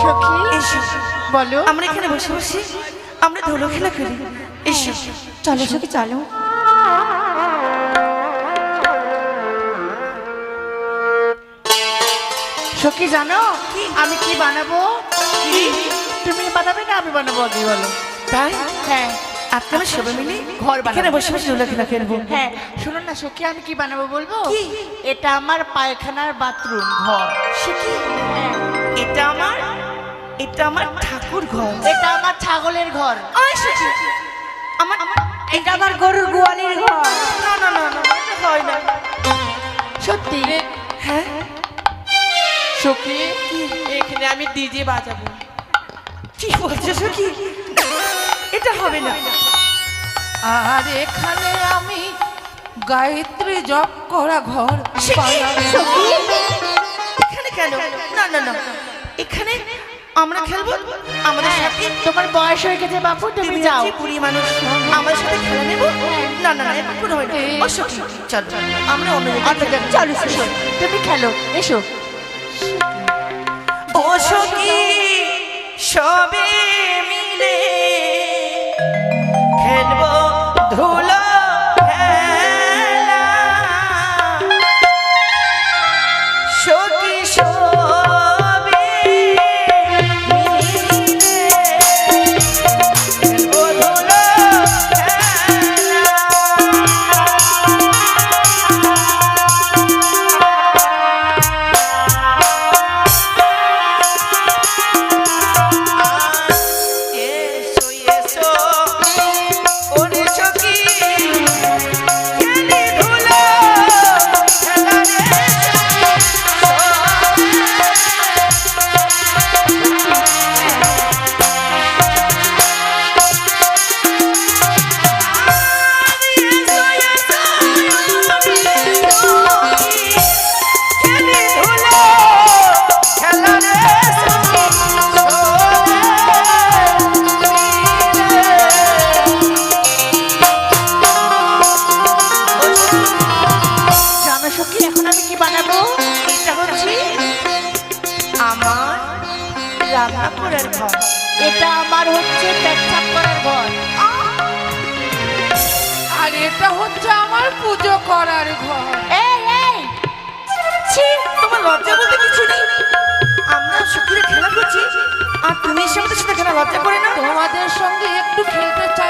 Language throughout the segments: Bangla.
সখী? এসো। বলো। আমরা এখানে বসে বসে আমরা ধুলো খেলা করি। এসো। চলো সখী চলো। সখী জানো? আমি কি বানাবো? তুমি বানাবে না আমি বানাবো? আগে বলো। তাই? হ্যাঁ। আপনারা সবাই মিলে ঘর বানাবো। বসে বসে ধুলো খেলা খেলব। হ্যাঁ শুনুন না সখী আমি কি বানাবো বলব? কি? এটা আমার পায়খানার বাথরুম ঘর। সে কি? হ্যাঁ। এটা আমার এটা আমার ঠাকুর ঘর। এটা আমার ছাগলের ঘর। আয় সখী, আমার এটা আমার গরুর গোয়ালির ঘর। না না না না এটা হয় না। সত্যি? হ্যাঁ? সখী এখানে আমি ডিজে বাজাবো। কি বলছো সখী? এটা হবে না। আর এখানে আমি গায়ত্রী জপ করা ঘর। এখানে কেন? না না না। এখানে আমরা খেলব? আমাদের সাথে? তোমার বয়স হয়ে গেছে বাপু তুমি যাও। যাচ্ছি মানুষ সাথে খেলা নেব? না না না এখন হয় ও চল। আমরা অন্য খেলব। চলো তুমি খেলো। এসো। ও সখী সবে রান্না করার ঘর। এটা আমার হচ্ছে পেচ্ছাপ করার ঘর। আর এটা হচ্ছে আমার পুজো করার ঘর। এই এই! ছি তোমার লজ্জা বলতে কিছু নেই। আমরা শুক্রে খেলা করছি আর তুমি এসে আমাদের সাথে খেলা লজ্জা করে না? তোমাদের সঙ্গে একটু খেলতে চাইলাম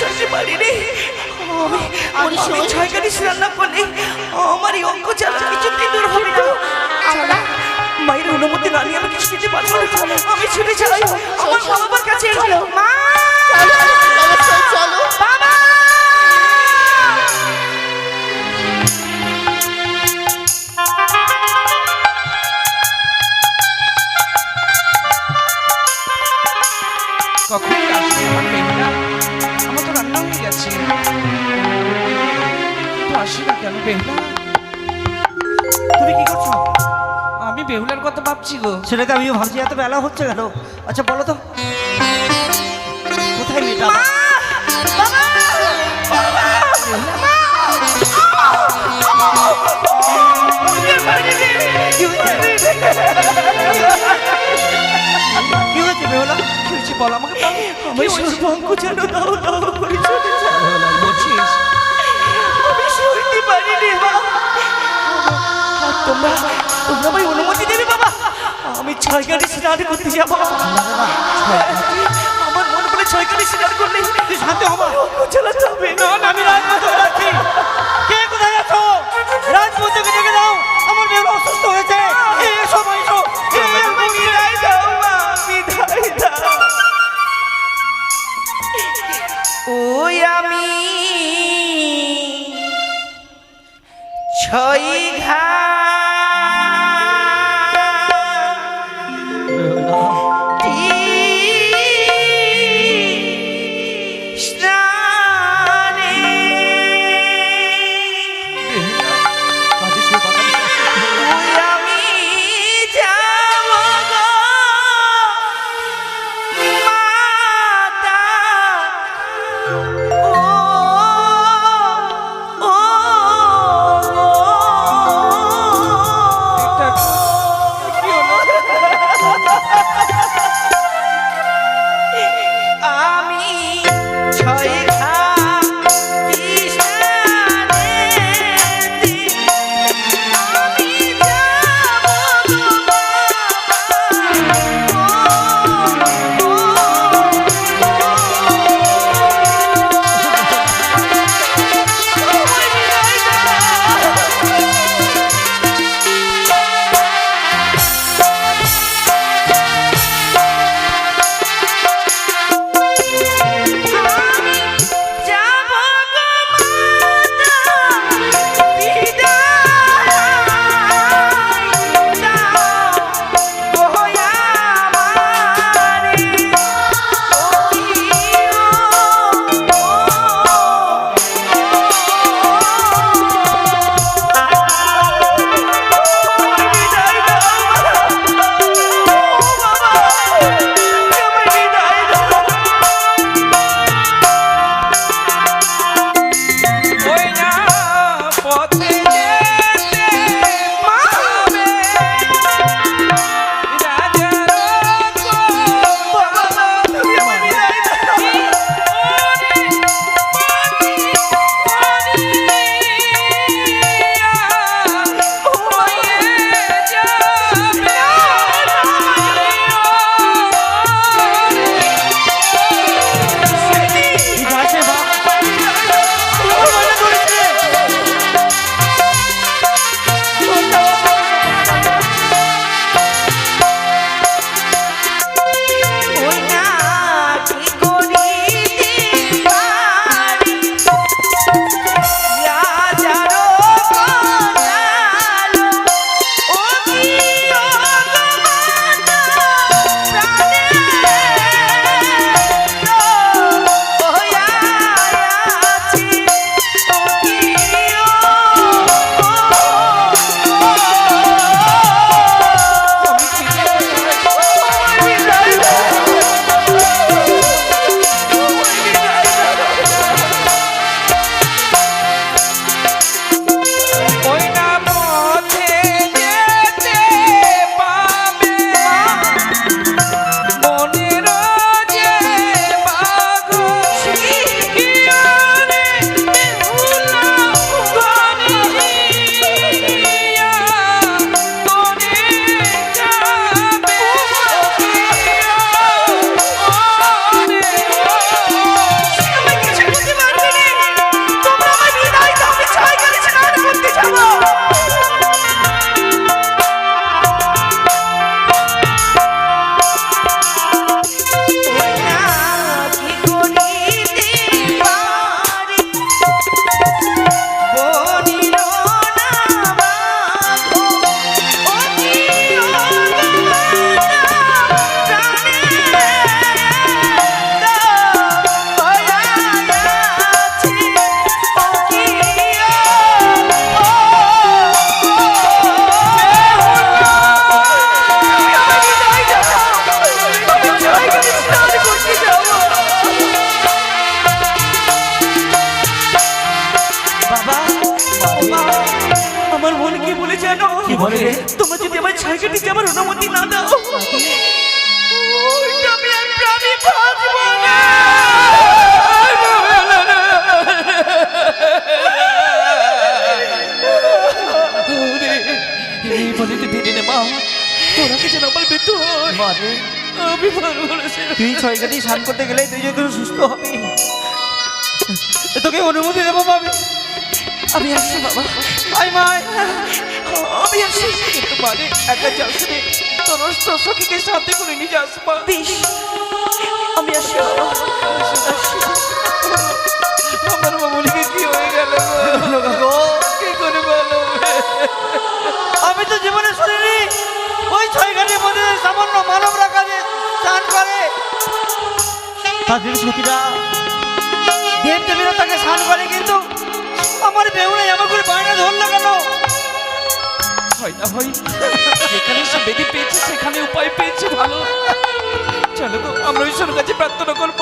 আমি আর রে আমি আমি ছয়কারি রান্না করলে। আমার এই অঙ্ক চালা কিছুতেই দূর হবে না। মায়ের অনুমতি না নিয়ে আমি কিছু দিতে পারব আমি ছুটে যাই আমার বাবার কাছে মা! চলো। কেন বেহুলা তুমি কি করছ? আমি বেহুলার কথা ভাবছি গো। সেটা তো আমিও ভাবছি এত বেলা হচ্ছে কেন? আচ্ছা বলো তো। কোথায় মেয়েটা? কি হয়েছে? বেহুলা? কি হয়েছে বল আমাকে বল। আমি সর্বঙ্ক যেন দাও দাও করে চলে যায় তোমরা তোমরা আমায় অনুমতি দেবে বাবা? আমি ছয় গাড়ি স্নান করতে যাব। আমার মন বলে ছয় গাড়ি স্নান করলে হবা। অঙ্ক চালাতে হবে। না আমি রাজপুত্র যাচ্ছি। আমি পারব না তুই ছয়কাটি স্নান করতে গেলে তুই যখন সুস্থ হবি। তোকে অনুমতি দেবো আমি আমি আসছি বাবা। আই মাই আমি আসছি। কিন্তু মানে একা যাস রে তোর সখীকে সাথে করে নিয়ে যাস মা। বেশ আমি আসছি বাবা। আমার মামুনিকে কি হয়ে গেল কি করে বলো? আমি তো জীবনে সামান্য মানব রাখা যে স্নান করে? তাদের সতীরা দেব তাকে স্নান করে কিন্তু আমার বেউনে আমার করে বায়না ধরলো কেন? হয় না হয় যেখানে সে বেদি পেয়েছে সেখানে উপায় পেয়েছে ভালো। চলো আমরা ঈশ্বরের কাছে প্রার্থনা করব।